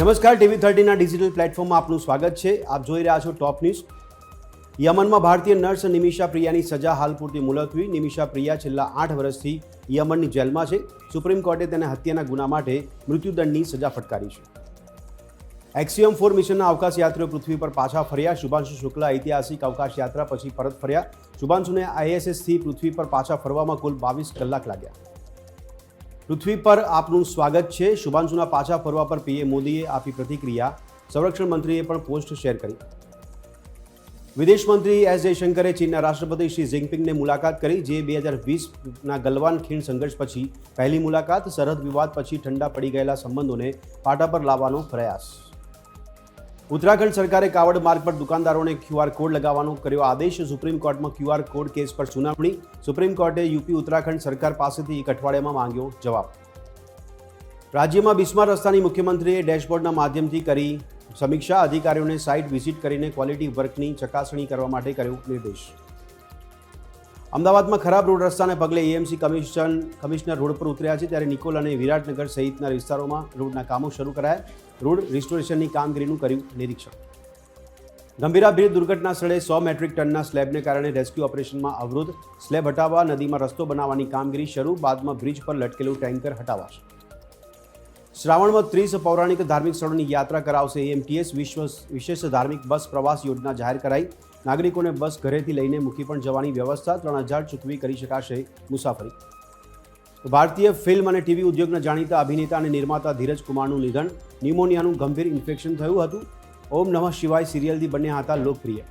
નમસ્કાર, TV થર્ટીના digital પ્લેટફોર્મમાં આપનું સ્વાગત છે. આપ જોઈ રહ્યા છો ટોપ ન્યૂઝ. યમનમાં ભારતીય નર્સ નિમિષા પ્રિયાની સજા હાલ પૂરતી મુલતવી. નિમિષા પ્રિયા છેલ્લા આઠ વર્ષથી યમનની જેલમાં છે. સુપ્રીમ કોર્ટે તેને હત્યાના ગુના માટે મૃત્યુદંડની સજા ફટકારી છે. એક્સિયમ ફોર મિશનના અવકાશ યાત્રીઓ પૃથ્વી પર પાછા ફર્યા. શુભાંશુ શુક્લા ઐતિહાસિક અવકાશ યાત્રા પછી પરત ફર્યા. શુભાંશુને આઈએસએસથી પૃથ્વી પર પાછા ફરવામાં કુલ બાવીસ કલાક લાગ્યા. પૃથ્વી પર આપનું સ્વાગત છે. શુભાંશુના પાછા ફરવા પર પીએમ મોદીએ આપી પ્રતિક્રિયા. સંરક્ષણ મંત્રીએ પણ પોસ્ટ શેર કરી. વિદેશ મંત્રી એસ જયશંકરે ચીનના રાષ્ટ્રપતિ શી જિનપિંગને મુલાકાત કરી. જે બે હજાર વીસના ગલવાન ખીણ સંઘર્ષ પછી પહેલી મુલાકાત, સરહદ વિવાદ પછી ઠંડા પડી ગયેલા સંબંધોને પાટા પર લાવવાનો પ્રયાસ. ઉત્તરાખંડ સરકારે કાવડ માર્ગ પર દુકાનદારોને ક્યુઆર કોડ લગાવવાનો કર્યો આદેશ. સુપ્રીમ કોર્ટમાં ક્યુઆર કોડ કેસ પર સુનાવણી. સુપ્રીમ કોર્ટે યુપી ઉત્તરાખંડ સરકાર પાસેથી એક અઠવાડિયામાં માંગ્યો જવાબ. રાજ્યમાં બિસ્માર રસ્તાની મુખ્યમંત્રીએ ડેશબોર્ડના માધ્યમથી કરી સમીક્ષા. અધિકારીઓને સાઇટ વિઝિટ કરીને ક્વોલિટી વર્કની ચકાસણી કરવા માટે કર્યો નિર્દેશ. અમદાવાદમાં ખરાબ રોડ રસ્તાને પગલે એએમસી કમિશન, કમિશનર રોડ પર ઉતર્યા છે ત્યારે નિકોલ અને વિરાટનગર સહિતના વિસ્તારોમાં રોડના કામો શરૂ કરાયા. રોડ રિસ્ટોરેશનની કામગીરીનું કર્યું નિરીક્ષણ. ગંભીરાભીર દુર્ઘટના સ્થળે સો મેટ્રિક ટનના સ્લેબને કારણે રેસ્ક્યુ ઓપરેશનમાં અવરોધ. સ્લેબ હટાવવા, નદીમાં રસ્તો બનાવવાની કામગીરી શરૂ, બાદમાં બ્રિજ પર લટકેલું ટેન્કર હટાવાશે. શ્રાવણમાં ત્રીસ પૌરાણિક ધાર્મિક સ્થળોની યાત્રા કરાવશે એમટીએસ વિશ્વ, વિશેષ ધાર્મિક બસ પ્રવાસ યોજના જાહેર કરાઈ. નાગરિકોને બસ ઘરેથી લઈને મૂકી પણ જવાની વ્યવસ્થા ત્રણ હજાર ચૂકવી કરી શકાશે મુસાફરી. ભારતીય ફિલ્મ અને ટીવી ઉદ્યોગના જાણીતા અભિનેતા અને નિર્માતા ધીરજ કુમારનું નિધન, ન્યુમોનિયાનું ગંભીર ઇન્ફેક્શન થયું હતું. ઓમ નમઃ શિવાય સિરિયલથી બંને હતા લોકપ્રિય.